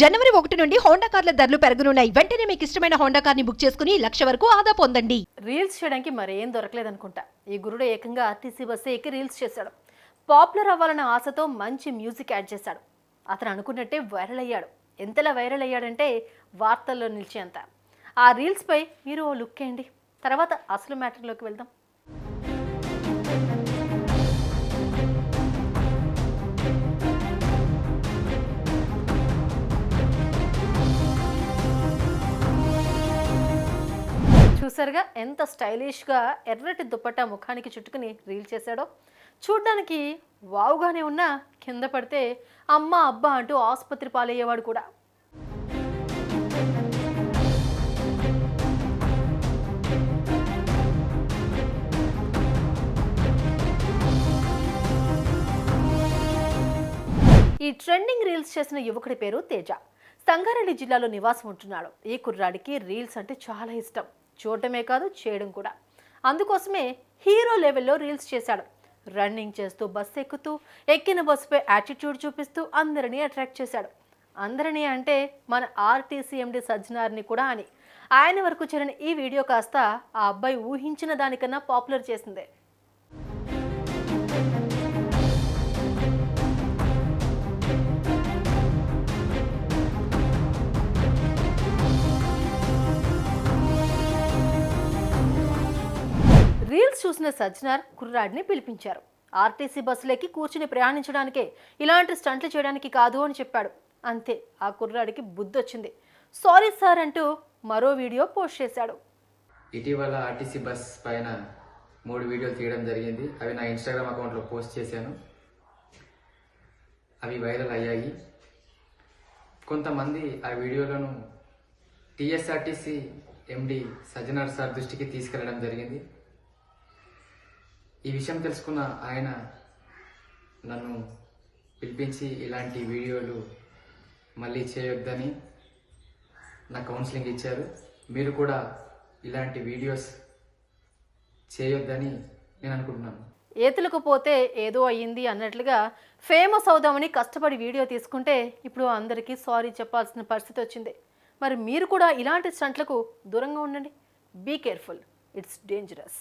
జనవరి ఒకటి నుండి హోండా కార్ల ధరలు పెరగనున్నాయి. వెంటనే మీకు ఇష్టమైన హోండా కార్ని బుక్ చేసుకుని లక్ష వరకు ఆదా పొందండి. రీల్స్ చేయడానికి మరేం దొరకలేదనుకుంటా. ఈ గురుడు ఏకంగా ఆర్టీసీ బస్సు ఎక్కి రీల్స్ చేశాడు. పాపులర్ అవ్వాలన్న ఆశతో మంచి మ్యూజిక్ యాడ్ చేశాడు. అతను అనుకున్నట్టే వైరల్ అయ్యాడు. ఎంతలా వైరల్ అయ్యాడంటే వార్తల్లో నిలిచేంత. ఆ రీల్స్పై మీరు ఓ లుక్ వేయండి. తర్వాత అసలు మ్యాటర్లోకి వెళ్దాం. చూసారుగా ఎంత స్టైలిష్గా ఎర్రటి దుపట్టా ముఖానికి చుట్టుకుని రీల్ చేశాడో. చూడ్డానికి వావుగానే ఉన్నా కింద పడితే అమ్మ అబ్బా అంటూ ఆసుపత్రి పాలయ్యేవాడు కూడా. ఈ ట్రెండింగ్ రీల్స్ చేసిన యువకుడి పేరు తేజ. సంగారెడ్డి జిల్లాలో నివాసం ఉంటున్నాడు. ఈ కుర్రాడికి రీల్స్ అంటే చాలా ఇష్టం. చూడటమే కాదు చేయడం కూడా. అందుకోసమే హీరో లెవెల్లో రీల్స్ చేశాడు. రన్నింగ్ చేస్తూ బస్సు ఎక్కుతూ ఎక్కిన బస్సుపై యాటిట్యూడ్ చూపిస్తూ అందరినీ అట్రాక్ట్ చేశాడు. అందరినీ అంటే మన ఆర్టీసీఎండి సజ్జనార్ని కూడా అని. ఆయన వరకు చేరిన ఈ వీడియో కాస్త ఆ అబ్బాయి ఊహించిన దానికన్నా పాపులర్ చేసిందే. రీల్స్ చూసిన సజ్జనార్ కుర్రాడిని పిలిపించారు. ఆర్టీసీ బస్సులోకి కూర్చుని ప్రయాణించడానికే ఇలాంటి స్టంట్లు చేయడానికి కాదు అని చెప్పాడు. అంతే ఆ కుర్రాడికి బుద్ధి వచ్చింది సారీ సార్ అంటూ మరో వీడియో పోస్ట్ చేశాడు. ఇటీవల ఆర్టీసీ బస్ పైన మూడు వీడియోలు తీయడం జరిగింది. అవి నా ఇన్స్టాగ్రామ్ అకౌంట్లో పోస్ట్ చేశాను. అవి వైరల్ అయ్యాయి. కొంతమంది ఆ వీడియోలను టీఎస్ఆర్టీసీ ఎండి సజ్జనార్ సార్ దృష్టికి తీసుకెళ్ళడం జరిగింది. ఈ విషయం తెలుసుకున్న ఆయన నన్ను పిలిపించి ఇలాంటి వీడియోలు మళ్ళీ చేయొద్దని నా కౌన్సిలింగ్ ఇచ్చారు. మీరు కూడా ఇలాంటి వీడియోస్ చేయొద్దని నేను అనుకుంటున్నాను. ఏతులకు పోతే ఏదో అయ్యింది అన్నట్లుగా ఫేమస్ అవుదామని కష్టపడి వీడియో తీసుకుంటే ఇప్పుడు అందరికీ సారీ చెప్పాల్సిన పరిస్థితి వచ్చింది. మరి మీరు కూడా ఇలాంటి స్టంట్లకు దూరంగా ఉండండి. Be careful it's dangerous